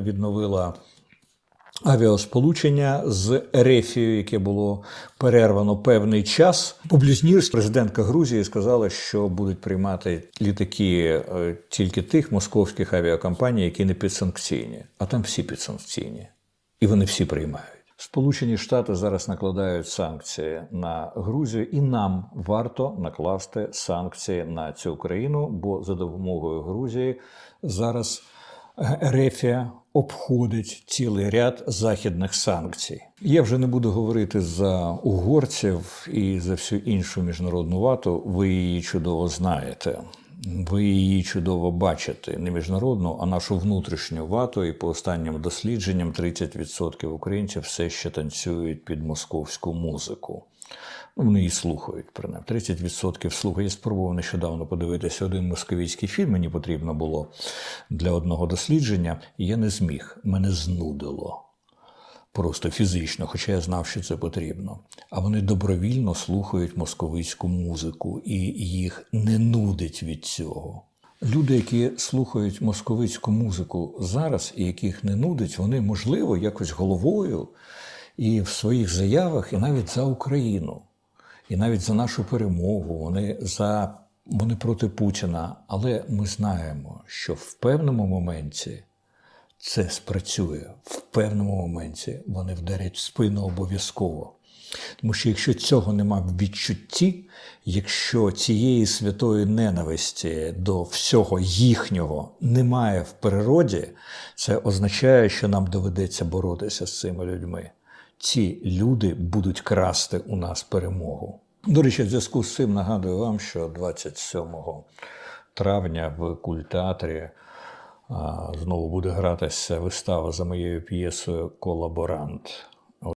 відновила авіасполучення з Ерефією, яке було перервано певний час. Поблізнірс, президентка Грузії, сказала, що будуть приймати літаки е, тільки тих московських авіакомпаній, які не підсанкційні, а там всі підсанкційні, і вони всі приймають. Сполучені Штати зараз накладають санкції на Грузію, і нам варто накласти санкції на цю країну, бо за допомогою Грузії зараз Ерефія обходить цілий ряд західних санкцій. Я вже не буду говорити за угорців і за всю іншу міжнародну вату. Ви її чудово знаєте. Ви її чудово бачите не міжнародну, а нашу внутрішню вату. І по останнім дослідженням 30% українців все ще танцюють під московську музику. Ну, вони її слухають, принаймні. 30% слухають. Я спробував нещодавно подивитися один московський фільм. Мені потрібно було для одного дослідження, і я не зміг. Мене знудило. Просто фізично, хоча я знав, що це потрібно. А вони добровільно слухають московицьку музику, і їх не нудить від цього. Люди, які слухають московицьку музику зараз і яких не нудить, вони, можливо, якось головою і в своїх заявах, і навіть за Україну, і навіть за нашу перемогу, вони за вони проти Путіна. Але ми знаємо, що в певному моменті це спрацює. В певному моменті вони вдарять в спину обов'язково. Тому що якщо цього нема в відчутті, якщо цієї святої ненависті до всього їхнього немає в природі, це означає, що нам доведеться боротися з цими людьми. Ці люди будуть красти у нас перемогу. До речі, в зв'язку з цим нагадую вам, що 27 травня в культеатрі знову буде гратися вистава за моєю п'єсою Колаборант.